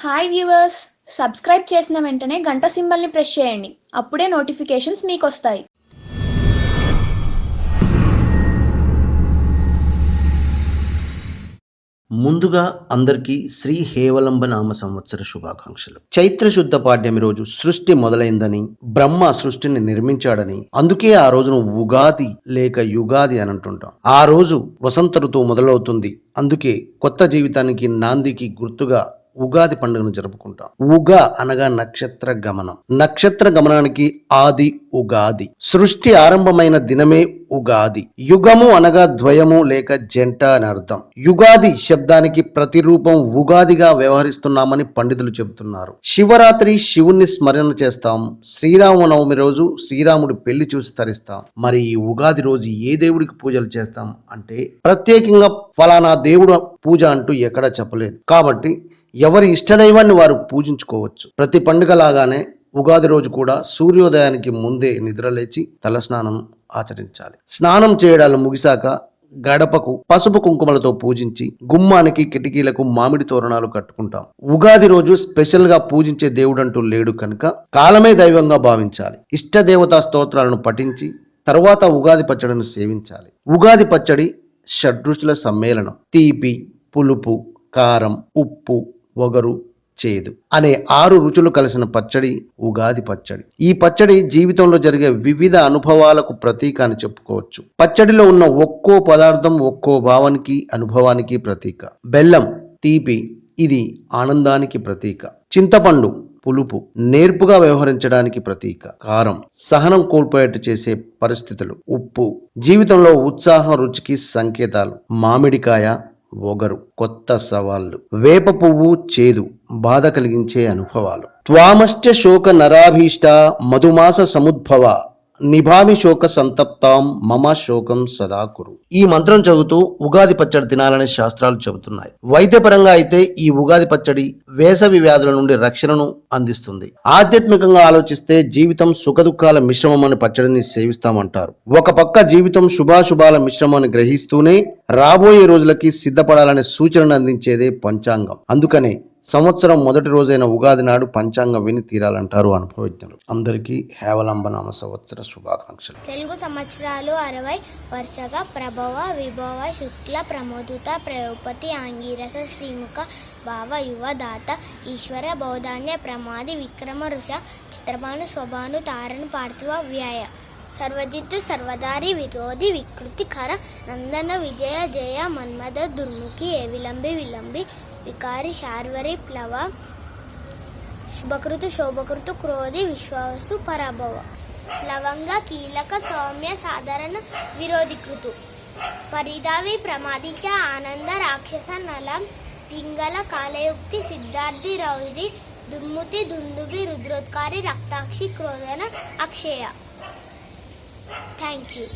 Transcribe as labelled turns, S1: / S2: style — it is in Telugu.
S1: హాయ్ వ్యూవర్స్ సబ్స్క్రైబ్ చేసిన వెంటనే గంట సింబల్ని ప్రెస్ చేయండి. అప్పుడే నోటిఫికేషన్స్ మీకు వస్తాయి
S2: ముందుగా అందరికీ శ్రీ హేవలంబ నామ సంవత్సర శుభాకాంక్షలు. చైత్ర శుద్ధ పాడ్యమి రోజు సృష్టి మొదలైందని బ్రహ్మ సృష్టిని నిర్మించాడని అందుకే ఆ రోజును ఉగాది లేక యుగాది అని అంటుంటాం. ఆ రోజు వసంత ఋతువు మొదలవుతుంది. అందుకే కొత్త జీవితానికి నాందికి గుర్తుగా ఉగాది పండుగను జరుపుకుంటాం. ఉగ అనగా నక్షత్ర గమనం. నక్షత్ర గమనానికి ఆది ఉగాది. సృష్టి ఆరంభమైన దినమే ఉగాది. యుగము అనగా ద్వయము లేక జంట అని అర్థం. యుగాది శబ్దానికి ప్రతిరూపం ఉగాదిగా వ్యవహరిస్తున్నామని పండితులు చెబుతున్నారు. శివరాత్రి శివుణ్ణి స్మరణ చేస్తాం. శ్రీరామనవమి రోజు శ్రీరాముడి పెళ్ళి చూసి తరిస్తాం. మరి ఈ ఉగాది రోజు ఏ దేవుడికి పూజలు చేస్తాం? అంటే ప్రత్యేకంగా ఫలానా దేవుడు పూజ అంటూ ఎక్కడా చెప్పలేదు. కాబట్టి ఎవరి ఇష్టదైవాన్ని వారు పూజించుకోవచ్చు. ప్రతి పండుగ లాగానే ఉగాది రోజు కూడా సూర్యోదయానికి ముందే నిద్రలేచి తలస్నానం ఆచరించాలి. స్నానం చేయడాలు ముగిశాక గడపకు పసుపు కుంకుమలతో పూజించి గుమ్మానికి కిటికీలకు మామిడి తోరణాలు కట్టుకుంటాం. ఉగాది రోజు స్పెషల్గా పూజించే దేవుడంటూ లేడు కనుక కాలమే దైవంగా భావించాలి. ఇష్ట దేవతా స్తోత్రాలను పఠించి తర్వాత ఉగాది పచ్చడిని సేవించాలి. ఉగాది పచ్చడి షడ్రుచుల సమ్మేళనం. తీపి పులుపు కారం ఉప్పు ఒగరు చేదు. అనే ఆరు రుచులు కలిసిన పచ్చడి ఉగాది పచ్చడి. ఈ పచ్చడి జీవితంలో జరిగే వివిధ అనుభవాలకు ప్రతీక అని చెప్పుకోవచ్చు. పచ్చడిలో ఉన్న ఒక్కో పదార్థం ఒక్కో భావానికి అనుభవానికి ప్రతీక. బెల్లం తీపి ఇది ఆనందానికి ప్రతీక. చింతపండు పులుపు నేర్పుగా వ్యవహరించడానికి ప్రతీక. కారం సహనం కోల్పోయేట్టు చేసే పరిస్థితులు. ఉప్పు జీవితంలో ఉత్సాహం రుచికి సంకేతాలు. మామిడికాయ ఒగరు కొత్త సవాళ్ళు వేప పువ్వు చేదు బాధ కలిగించే అనుభవాలు. త్వామశ్చ శోక నరాభీష్ట మధుమాస సముద్భవ. నిభామి శోక సంతప్తాం మమ శోకం సదా కురు ఈ మంత్రం చదువుతూ ఉగాది పచ్చడి తినాలని శాస్త్రాలు చెబుతున్నాయి. వైద్యపరంగా అయితే ఈ ఉగాది పచ్చడి వేసవి వ్యాధుల నుండి రక్షణను అందిస్తుంది. ఆధ్యాత్మికంగా ఆలోచిస్తే జీవితం సుఖదుఖాల మిశ్రమం అని పచ్చడిని సేవిస్తామంటారు. ఒక పక్క జీవితం శుభాశుభాల మిశ్రమాన్ని గ్రహిస్తూనే రాబోయే రోజులకి సిద్ధపడాలనే సూచనను అందించేదే పంచాంగం. అందుకనే సంవత్సరం మొదటి రోజైన ఉగాది నాడు పంచాంగం విని తీరాలంటారు అనుభవజ్ఞులు. అందరికీ హేవలంబనామ సంవత్సర శుభాకాంక్షలు.
S3: తెలుగు సంవత్సరాలు అరవై వరుసగా ప్రభవ విభవ శుక్ల ప్రమోదుత ప్రయోపతి ఆంగీరస శ్రీముఖ భావ యువ దాత ఈశ్వర బౌధాన్య ప్రమాది విక్రమ ఋష చిత్రభాను స్వభాను తారణ పార్థివ వ్యాయ సర్వజిత్తు సర్వదారి విరోధి వికృతికర నందన విజయ జయ మన్మద దుర్ముఖి ఏ విలంబి విలంబి వికారి శార్వరి ప్లవ శుభకృతు శోభకృతు క్రోధి విశ్వాసు పరాభవ. లవంగ కీలక సౌమ్య సాధారణ విరోధికృతు పరిదావి ప్రమాదిచ ఆనంద రాక్షస నలం పింగళ కాలయుక్తి సిద్ధార్థి రౌరి దుమ్ముతి దుందుబి రుద్రోత్కారి రక్తాక్షి క్రోధన అక్షయ. Thank you